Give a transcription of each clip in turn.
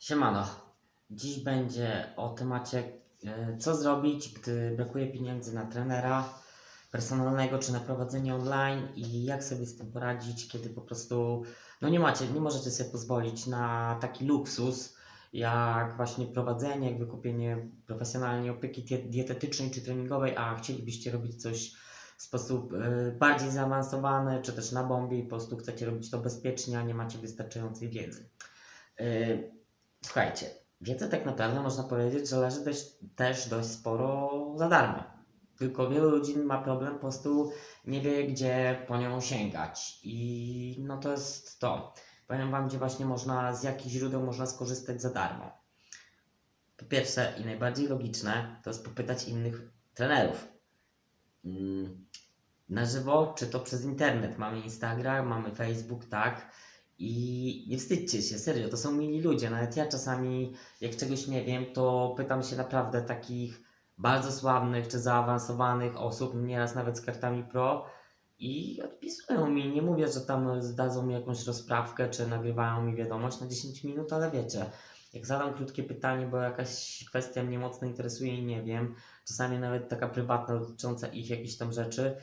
Siemano. Dziś będzie o temacie, e, co zrobić, gdy brakuje pieniędzy na trenera personalnego czy na prowadzenie online i jak sobie z tym poradzić, kiedy po prostu no nie macie, nie możecie sobie pozwolić na taki luksus, jak właśnie prowadzenie, jak wykupienie profesjonalnej opieki die- dietetycznej czy treningowej, a chcielibyście robić coś w sposób e, bardziej zaawansowany, czy też na bombie i po prostu chcecie robić to bezpiecznie, a nie macie wystarczającej wiedzy. Słuchajcie, wiedzę tak naprawdę można powiedzieć, że leży dość, też dość sporo za darmo. Tylko wielu ludzi ma problem, po prostu nie wie, gdzie po nią sięgać. I no to jest to. Powiem Wam, gdzie właśnie można, z jakich źródeł można skorzystać za darmo. Po pierwsze i najbardziej logiczne, to jest popytać innych trenerów. Mm, Na żywo, czy to przez internet. Mamy Instagram, mamy Facebook, tak. I nie wstydźcie się, serio, to są mili ludzie. Nawet ja czasami, jak czegoś nie wiem, to pytam się naprawdę takich bardzo sławnych czy zaawansowanych osób, nieraz nawet z kartami pro i odpisują mi. Nie mówię, że tam zdadzą mi jakąś rozprawkę czy nagrywają mi wiadomość na 10 minut, ale wiecie, jak zadam krótkie pytanie, bo jakaś kwestia mnie mocno interesuje i nie wiem, czasami nawet taka prywatna dotycząca ich jakichś tam rzeczy,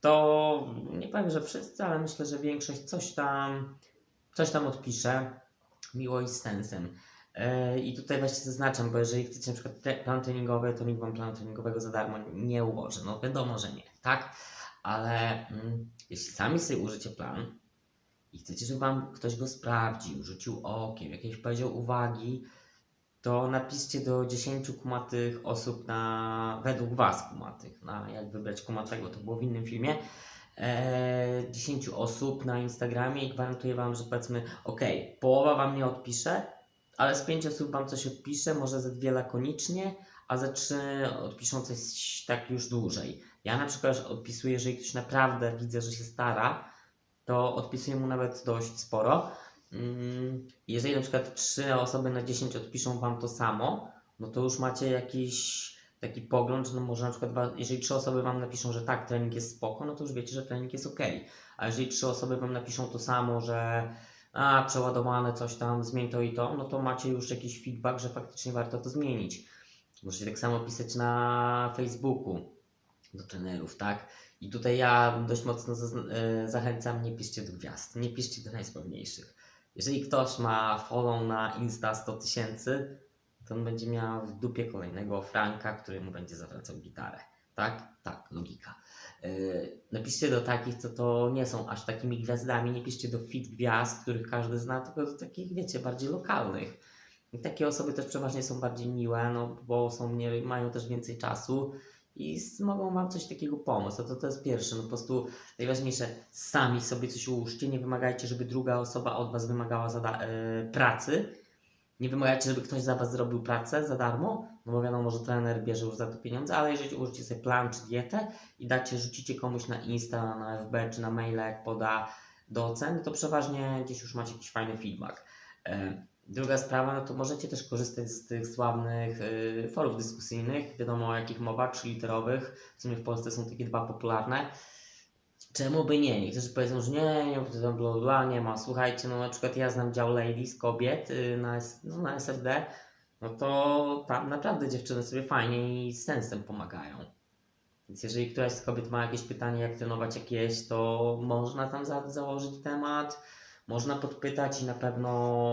to nie powiem, że wszyscy, ale myślę, że większość coś tam coś tam odpiszę, miło i z sensem. Yy, I tutaj właśnie zaznaczam, bo jeżeli chcecie na przykład tre- plan treningowy, to nikt wam planu treningowego za darmo nie ułoży. No wiadomo, że nie, tak? Ale mm, jeśli sami sobie użycie plan i chcecie, żeby wam ktoś go sprawdził, rzucił okiem, jakieś powiedział uwagi, to napiszcie do 10 kumatych osób na, według was kumatych, na jak wybrać kumatego, to było w innym filmie, e, 10 osób na Instagramie i gwarantuję Wam, że powiedzmy, ok, połowa Wam nie odpisze, ale z 5 osób Wam coś odpisze, może ze dwie lakonicznie, a ze 3 odpiszą coś tak już dłużej. Ja na przykład odpisuję, jeżeli ktoś naprawdę widzę, że się stara, to odpisuję mu nawet dość sporo. Mm, Jeżeli na przykład 3 osoby na 10 odpiszą Wam to samo, no to już macie jakiś taki pogląd, że no może na przykład, jeżeli trzy osoby Wam napiszą, że tak, trening jest spoko, no to już wiecie, że trening jest ok. A jeżeli trzy osoby Wam napiszą to samo, że a, przeładowane coś tam, zmień to i to, no to macie już jakiś feedback, że faktycznie warto to zmienić. Możecie tak samo pisać na Facebooku do trenerów, tak? I tutaj ja dość mocno e, zachęcam, nie piszcie do gwiazd, nie piszcie do najsławniejszych. Jeżeli ktoś ma follow na Insta 100 tysięcy, to on będzie miał w dupie kolejnego Franka, który mu będzie zawracał gitarę. Tak? Tak, logika. Yy, napiszcie do takich, co to nie są aż takimi gwiazdami, nie piszcie do fit gwiazd, których każdy zna, tylko do takich, wiecie, bardziej lokalnych. I takie osoby też przeważnie są bardziej miłe, no bo są, nie, mają też więcej czasu i mogą Wam coś takiego pomóc. No to, to jest pierwsze, no po prostu najważniejsze, sami sobie coś ułóżcie, nie wymagajcie, żeby druga osoba od Was wymagała zada- yy, pracy, nie wymagajcie, żeby ktoś za Was zrobił pracę za darmo, no bo wiadomo, że trener bierze już za to pieniądze, ale jeżeli ułożycie sobie plan czy dietę i dacie, rzucicie komuś na Insta, na FB czy na maila, jak poda do oceny, to przeważnie gdzieś już macie jakiś fajny feedback. E, Druga sprawa, no to możecie też korzystać z tych sławnych y, forów dyskusyjnych, wiadomo o jakich mowa, trzyliterowych, w sumie w Polsce są takie dwa popularne. Czemu by nie? Niektórzy powiedzą, że nie, nie, tam bla, bla, nie ma. Słuchajcie, no na przykład ja znam dział ladies, kobiet y, na, no, na SFD, no to tam naprawdę dziewczyny sobie fajnie i z sensem pomagają. Więc jeżeli któraś z kobiet ma jakieś pytanie, jak trenować jakieś, to można tam za, założyć temat, można podpytać i na pewno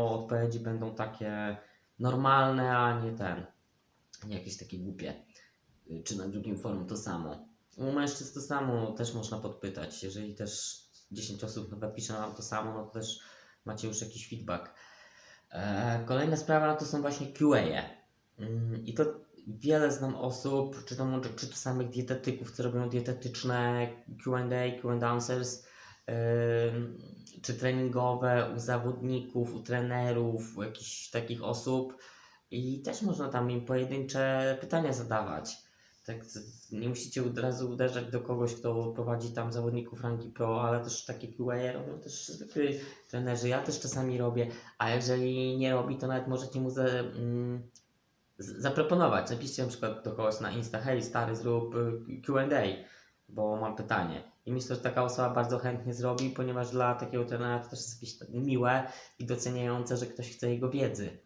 odpowiedzi będą takie normalne, a nie ten, nie jakieś takie głupie. Y, Czy na drugim forum to samo. U mężczyzn to samo też można podpytać. Jeżeli też 10 osób napisze nam to samo, no to też macie już jakiś feedback. E, Kolejna sprawa to są właśnie QA. Mm, I to wiele znam osób, czy to, czy to samych dietetyków, co robią dietetyczne QA, QA answers, czy treningowe u zawodników, u trenerów, u jakichś takich osób. I też można tam im pojedyncze pytania zadawać. Tak, nie musicie od razu uderzać do kogoś, kto prowadzi tam zawodników rangi pro, ale też takie QA robią też zwykli trenerzy. Ja też czasami robię, a jeżeli nie robi, to nawet możecie mu mm, zaproponować. Napiszcie na przykład do kogoś na Insta, hej stary, zrób y, Q&A, bo mam pytanie. I myślę, że taka osoba bardzo chętnie zrobi, ponieważ dla takiego trenera to też jest jakieś miłe i doceniające, że ktoś chce jego wiedzy.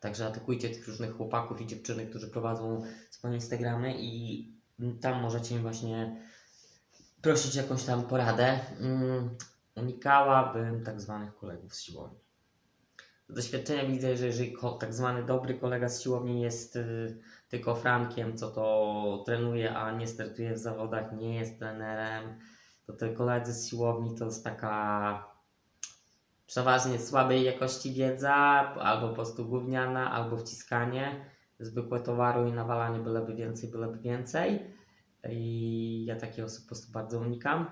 Także atakujcie tych różnych chłopaków i dziewczyny, którzy prowadzą swoje Instagramy i tam możecie im właśnie prosić jakąś tam poradę. Mm, Unikałabym tak zwanych kolegów z siłowni. Z doświadczenia widzę, że jeżeli tak zwany dobry kolega z siłowni jest y, tylko Frankiem, co to trenuje, a nie startuje w zawodach, nie jest trenerem, to te koledzy z siłowni to jest taka przeważnie słabej jakości wiedza, albo po prostu gówniana, albo wciskanie, zwykłe towaru i nawalanie byleby więcej, byleby więcej. I ja takich osób po prostu bardzo unikam.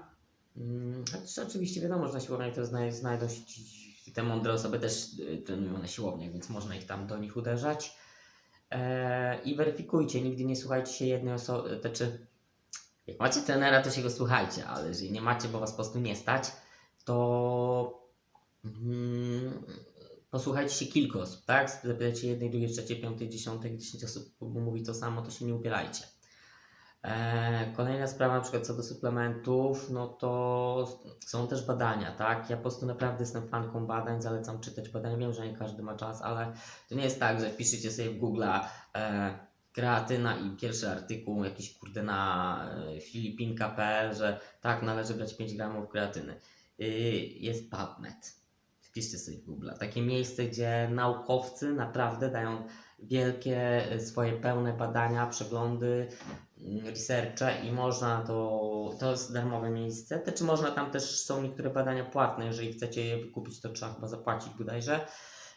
Mm, Chociaż oczywiście wiadomo, że na siłowniach to znaj- znajdą się te mądre osoby też y, trenują na siłowniach, więc można ich tam do nich uderzać. E, I weryfikujcie, nigdy nie słuchajcie się jednej osoby, znaczy jak macie trenera, to się go słuchajcie, ale jeżeli nie macie, bo was po prostu nie stać, to mm, posłuchajcie się kilku osób, tak? Zapytajcie jednej, drugiej, trzeciej, piątej, dziesiątej, dziesięć osób mówi to samo, to się nie upierajcie. E, kolejna sprawa, na przykład co do suplementów, no to są też badania, tak? Ja po prostu naprawdę jestem fanką badań, zalecam czytać badania. Wiem, że nie każdy ma czas, ale to nie jest tak, że wpiszecie sobie w Google e, kreatyna i pierwszy artykuł jakiś kurde na e, filipinka.pl, że tak, należy brać 5 gramów kreatyny. Y, jest PubMed. Wpiszcie sobie w Google. Takie miejsce, gdzie naukowcy naprawdę dają wielkie e, swoje pełne badania, przeglądy, mm, researche i można to, to jest darmowe miejsce. Te, czy można tam też są niektóre badania płatne, jeżeli chcecie je wykupić, to trzeba chyba zapłacić bodajże.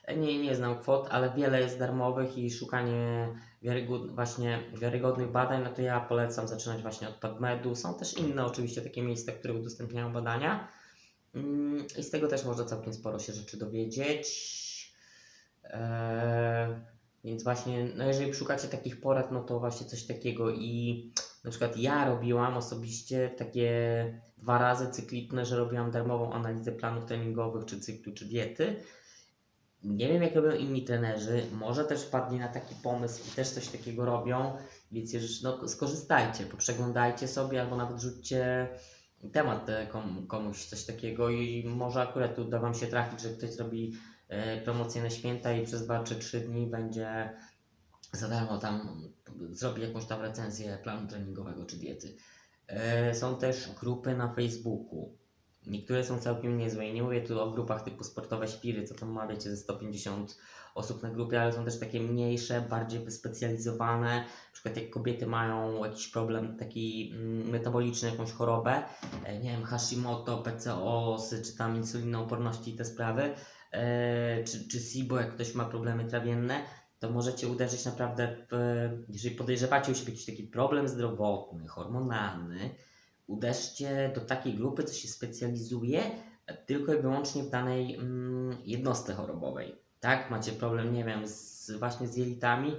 E, Nie, nie znam kwot, ale wiele jest darmowych i szukanie wiarygod, właśnie wiarygodnych badań, no to ja polecam zaczynać właśnie od PubMedu. Są też inne oczywiście takie miejsca, które udostępniają badania. Mm, I z tego też można całkiem sporo się rzeczy dowiedzieć. Eee, więc właśnie, no jeżeli szukacie takich porad, no to właśnie coś takiego i na przykład ja robiłam osobiście takie dwa razy cykliczne, że robiłam darmową analizę planów treningowych, czy cyklu, czy diety. Nie wiem, jak robią inni trenerzy, może też wpadli na taki pomysł i też coś takiego robią, więc no, skorzystajcie, poprzeglądajcie sobie albo nawet rzućcie temat e, kom, komuś coś takiego i może akurat uda Wam się trafić, że ktoś zrobi e, promocję na święta i przez 2 czy 3 dni będzie za darmo tam zrobi jakąś tam recenzję planu treningowego czy diety. E, są też grupy na Facebooku. Niektóre są całkiem niezłe i nie mówię tu o grupach typu sportowe świry, co tam ma wiecie ze 150 osób na grupie, ale są też takie mniejsze, bardziej wyspecjalizowane. Na przykład jak kobiety mają jakiś problem taki mm, metaboliczny, jakąś chorobę, e, nie wiem, Hashimoto, PCOS, czy tam insulinooporności i te sprawy, e, czy, czy SIBO, jak ktoś ma problemy trawienne, to możecie uderzyć naprawdę w, jeżeli podejrzewacie u siebie jakiś taki problem zdrowotny, hormonalny, uderzcie do takiej grupy, co się specjalizuje tylko i wyłącznie w danej mm, jednostce chorobowej. Tak, macie problem, nie wiem, z, właśnie z jelitami,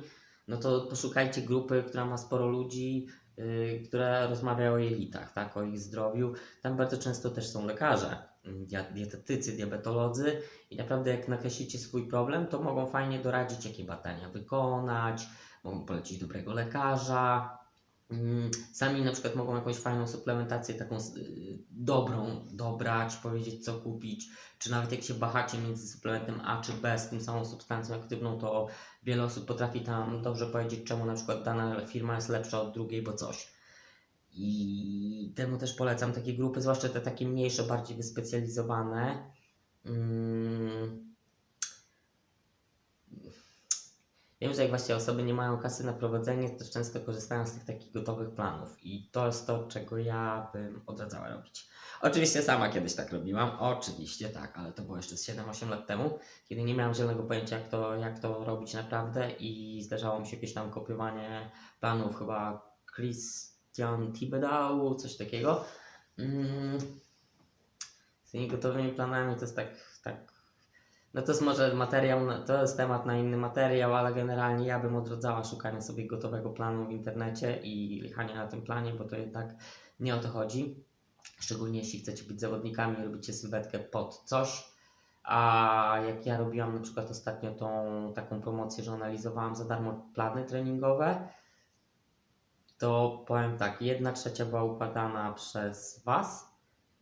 no to poszukajcie grupy, która ma sporo ludzi, yy, która rozmawia o jelitach, tak, o ich zdrowiu. Tam bardzo często też są lekarze, mm, dietetycy, diabetolodzy i naprawdę jak nakreślicie swój problem, to mogą fajnie doradzić, jakie badania wykonać, mogą polecić dobrego lekarza. Mm, Sami na przykład mogą jakąś fajną suplementację taką y, dobrą dobrać, powiedzieć co kupić, czy nawet jak się wahacie między suplementem A czy B z tym samą substancją aktywną, to wiele osób potrafi tam dobrze powiedzieć, czemu na przykład dana firma jest lepsza od drugiej, bo coś. I temu też polecam takie grupy, zwłaszcza te takie mniejsze, bardziej wyspecjalizowane. Mm. Wiem, że jak właśnie osoby nie mają kasy na prowadzenie, to często korzystają z tych takich gotowych planów i to jest to, czego ja bym odradzała robić. Oczywiście sama kiedyś tak robiłam, oczywiście tak, ale to było jeszcze z 7-8 lat temu, kiedy nie miałam zielonego pojęcia, jak to, jak to robić naprawdę i zdarzało mi się jakieś tam kopiowanie planów, chyba Christian Thibodeau, coś takiego. Mm. Z tymi gotowymi planami to jest tak, tak no to jest może materiał, to jest temat na inny materiał, ale generalnie ja bym odradzała szukanie sobie gotowego planu w internecie i jechanie na tym planie, bo to jednak nie o to chodzi. Szczególnie jeśli chcecie być zawodnikami robicie sylwetkę pod coś. A jak ja robiłam na przykład ostatnio tą taką promocję, że analizowałam za darmo plany treningowe, to powiem tak, jedna trzecia była układana przez Was,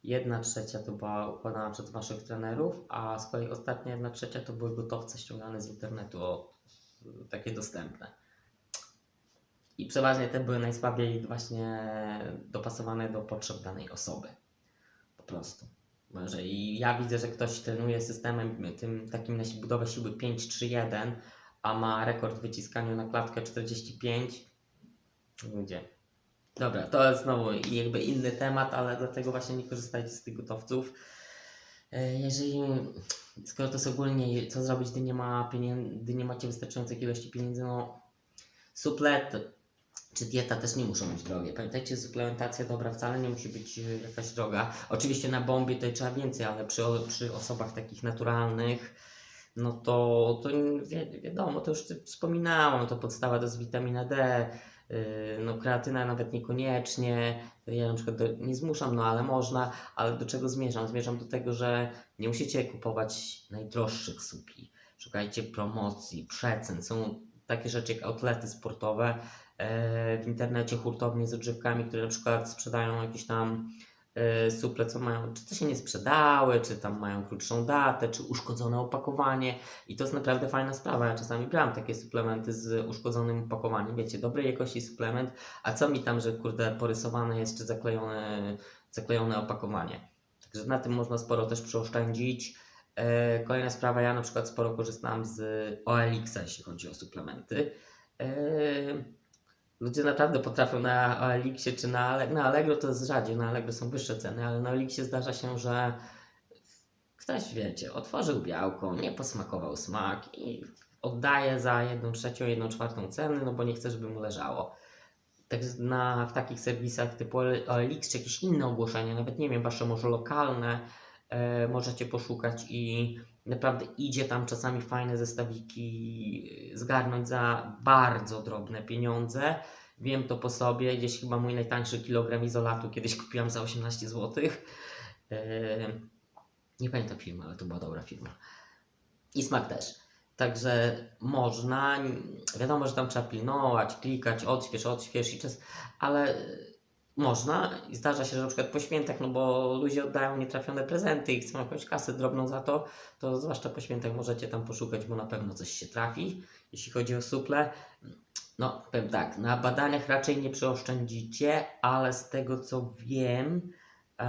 jedna trzecia to była układana przez Waszych trenerów, a z kolei ostatnia jedna trzecia to były gotowce ściągane z internetu y, takie dostępne. I przeważnie te były najsłabiej właśnie dopasowane do potrzeb danej osoby. Po prostu. Bo Jeżeli ja widzę, że ktoś trenuje systemem tym takim na budowę siły 5-3-1, a ma rekord w wyciskaniu na klatkę 45, ludzie. Dobra, to jest znowu jakby inny temat, ale dlatego właśnie nie korzystajcie z tych gotowców. E, Jeżeli, skoro to jest ogólnie, co zrobić, gdy nie, ma pieniędzy, gdy nie macie wystarczającej ilości pieniędzy, no suplet czy dieta też nie muszą być drogie. Pamiętajcie, suplementacja dobra wcale nie musi być e, jakaś droga. Oczywiście na bombie to trzeba więcej, ale przy, przy osobach takich naturalnych, no to, to wi wiadomo, to już wspominałem, to podstawa to jest witamina D, no kreatyna nawet niekoniecznie, ja na przykład do, nie zmuszam, no ale można, ale do czego zmierzam? Zmierzam do tego, że nie musicie kupować najdroższych supli. Szukajcie promocji, przecen, są takie rzeczy jak outlety sportowe, e, w internecie hurtownie z odżywkami, które na przykład sprzedają jakieś tam suple, co mają, czy to się nie sprzedały, czy tam mają krótszą datę, czy uszkodzone opakowanie i to jest naprawdę fajna sprawa. Ja czasami brałem takie suplementy z uszkodzonym opakowaniem, wiecie, dobrej jakości suplement, a co mi tam, że kurde porysowane jest, czy zaklejone, zaklejone opakowanie. Także na tym można sporo też przeoszczędzić. E, Kolejna sprawa, ja na przykład sporo korzystałem z OLX-a, jeśli chodzi o suplementy. Ludzie naprawdę potrafią na OLX-ie czy na, Ale- na Allegro to jest rzadziej, na Allegro są wyższe ceny, ale na OLX-ie zdarza się, że ktoś, wiecie, otworzył białko, nie posmakował smak i oddaje za jedną trzecią, jedną czwartą ceny, no bo nie chce, żeby mu leżało. Także na, w takich serwisach typu OLX czy jakieś inne ogłoszenia, nawet nie wiem, wasze może lokalne, e, możecie poszukać i naprawdę idzie tam czasami fajne zestawiki e, zgarnąć za bardzo drobne pieniądze. Wiem to po sobie, gdzieś chyba mój najtańszy kilogram izolatu kiedyś kupiłam za 18 zł. Nie pamiętam firmy, ale to była dobra firma. I smak też. Także można, wiadomo, że tam trzeba pilnować, klikać, odśwież, odśwież i czas, ale można i zdarza się, że na przykład po świętach, no bo ludzie oddają nietrafione prezenty i chcą jakąś kasę drobną za to, to zwłaszcza po świętach możecie tam poszukać, bo na pewno coś się trafi, jeśli chodzi o suple. No, powiem tak, na badaniach raczej nie przeoszczędzicie, ale z tego co wiem, e,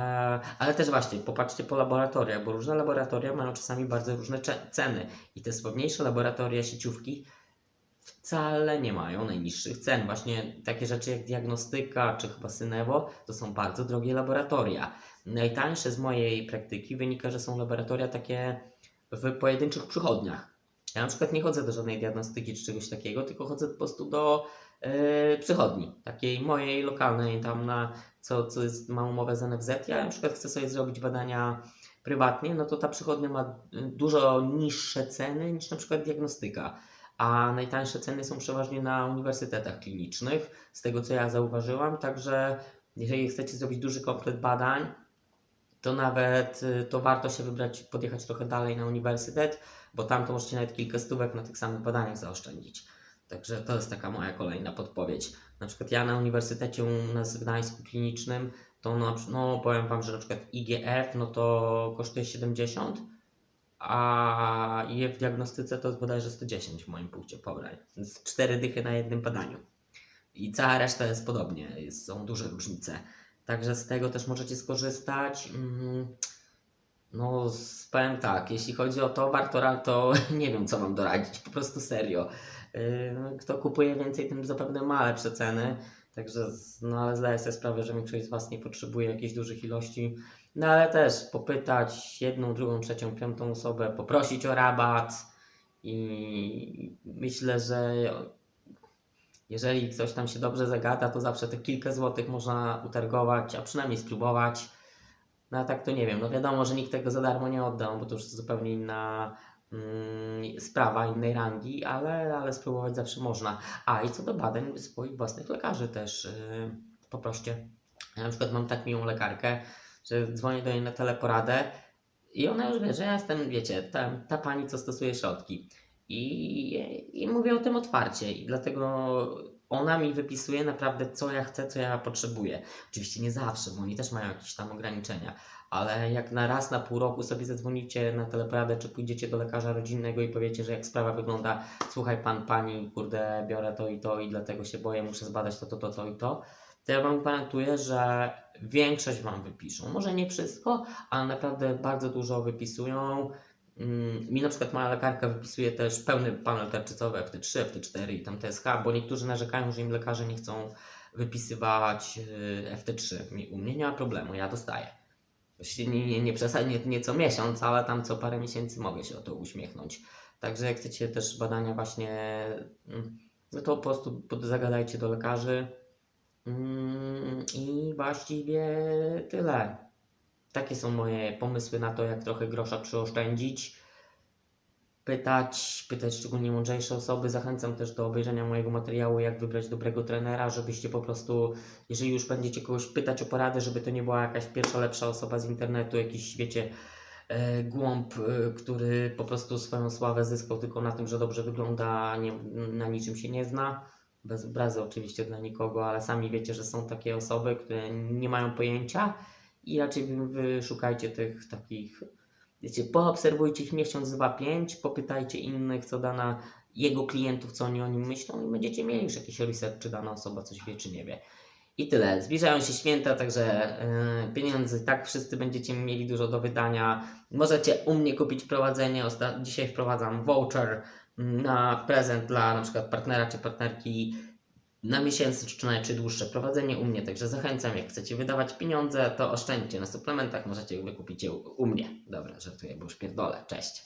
ale też właśnie popatrzcie po laboratoriach, bo różne laboratoria mają czasami bardzo różne ceny i te słabniejsze laboratoria, sieciówki wcale nie mają najniższych cen. Właśnie takie rzeczy jak diagnostyka czy chyba Synewo to są bardzo drogie laboratoria. Najtańsze z mojej praktyki wynika, że są laboratoria takie w pojedynczych przychodniach. Ja na przykład nie chodzę do żadnej diagnostyki czy czegoś takiego, tylko chodzę po prostu do yy, przychodni, takiej mojej lokalnej, tam na co, co jest, ma umowę z NFZ. Ja na przykład chcę sobie zrobić badania prywatnie, no to ta przychodnia ma y, dużo niższe ceny niż na przykład diagnostyka. A najtańsze ceny są przeważnie na uniwersytetach klinicznych, z tego co ja zauważyłam. Także jeżeli chcecie zrobić duży komplet badań, to nawet y, to warto się wybrać, podjechać trochę dalej na uniwersytet, bo tam to możecie nawet kilka stówek na tych samych badaniach zaoszczędzić. Także to jest taka moja kolejna podpowiedź. Na przykład ja na Uniwersytecie u nas w Gdańsku klinicznym, to no, no powiem Wam, że na przykład IGF no to kosztuje 70, a je w diagnostyce to jest bodajże 110 w moim punkcie pobrań. Cztery dychy na jednym badaniu. I cała reszta jest podobnie, są duże różnice. Także z tego też możecie skorzystać. Mm, No, powiem tak, jeśli chodzi o towar, to, to nie wiem, co mam doradzić, po prostu serio. Yy, no, Kto kupuje więcej, tym zapewne ma lepsze ceny. Także, no ale zdaję sobie sprawę, że większość z Was nie potrzebuje jakichś dużych ilości. No ale też popytać jedną, drugą, trzecią, piątą osobę, poprosić o rabat i myślę, że jeżeli ktoś tam się dobrze zagada, to zawsze te kilka złotych można utargować, a przynajmniej spróbować. No a tak to nie wiem, no wiadomo, że nikt tego za darmo nie oddał, bo to już zupełnie inna mm, sprawa, innej rangi, ale, ale spróbować zawsze można. A i co do badań swoich własnych lekarzy też yy, poproście. Ja na przykład mam tak miłą lekarkę, że dzwonię do niej na teleporadę i ona już wie, że ja jestem, wiecie, ta, ta pani, co stosuje środki. I, I mówię o tym otwarcie i dlatego ona mi wypisuje naprawdę, co ja chcę, co ja potrzebuję. Oczywiście nie zawsze, bo oni też mają jakieś tam ograniczenia, ale jak na raz na pół roku sobie zadzwonicie na teleporadę, czy pójdziecie do lekarza rodzinnego i powiecie, że jak sprawa wygląda, słuchaj pan, pani, kurde, biorę to i to i dlatego się boję, muszę zbadać to, to, to, to i to, to ja Wam gwarantuję, że większość Wam wypiszą. Może nie wszystko, ale naprawdę bardzo dużo wypisują. Mm, Mi na przykład moja lekarka wypisuje też pełny panel tarczycowy FT3, FT4 i tam TSH, bo niektórzy narzekają, że im lekarze nie chcą wypisywać y, FT3. Mi- U mnie nie ma problemu, ja dostaję. Oczywiście nie, nie, nie nie co miesiąc, ale tam co parę miesięcy mogę się o to uśmiechnąć. Także jak chcecie też badania właśnie, mm, no to po prostu zagadajcie do lekarzy. Mm, I właściwie tyle. Takie są moje pomysły na to, jak trochę grosza przyoszczędzić. Pytać, pytać szczególnie mądrzejsze osoby. Zachęcam też do obejrzenia mojego materiału, jak wybrać dobrego trenera, żebyście po prostu, jeżeli już będziecie kogoś pytać o poradę, żeby to nie była jakaś pierwsza lepsza osoba z internetu, jakiś, wiecie, e, głąb, e, który po prostu swoją sławę zyskał tylko na tym, że dobrze wygląda, nie, na niczym się nie zna. Bez obrazy oczywiście dla nikogo, ale sami wiecie, że są takie osoby, które nie mają pojęcia i raczej wy, wy szukajcie tych takich, wiecie, poobserwujcie ich miesiąc, dwa, pięć, popytajcie innych, co dana jego klientów, co oni o nim myślą i będziecie mieli już jakiś research, czy dana osoba coś wie, czy nie wie. I tyle. Zbliżają się święta, także yy, pieniędzy tak wszyscy będziecie mieli dużo do wydania. Możecie u mnie kupić prowadzenie. Osta- dzisiaj wprowadzam voucher na prezent dla na przykład partnera czy partnerki na miesięcy czy dłuższe prowadzenie u mnie. Także zachęcam, jak chcecie wydawać pieniądze, to oszczędźcie na suplementach, możecie wykupić je u u mnie. Dobra, żartuję, bo już pierdolę. Cześć.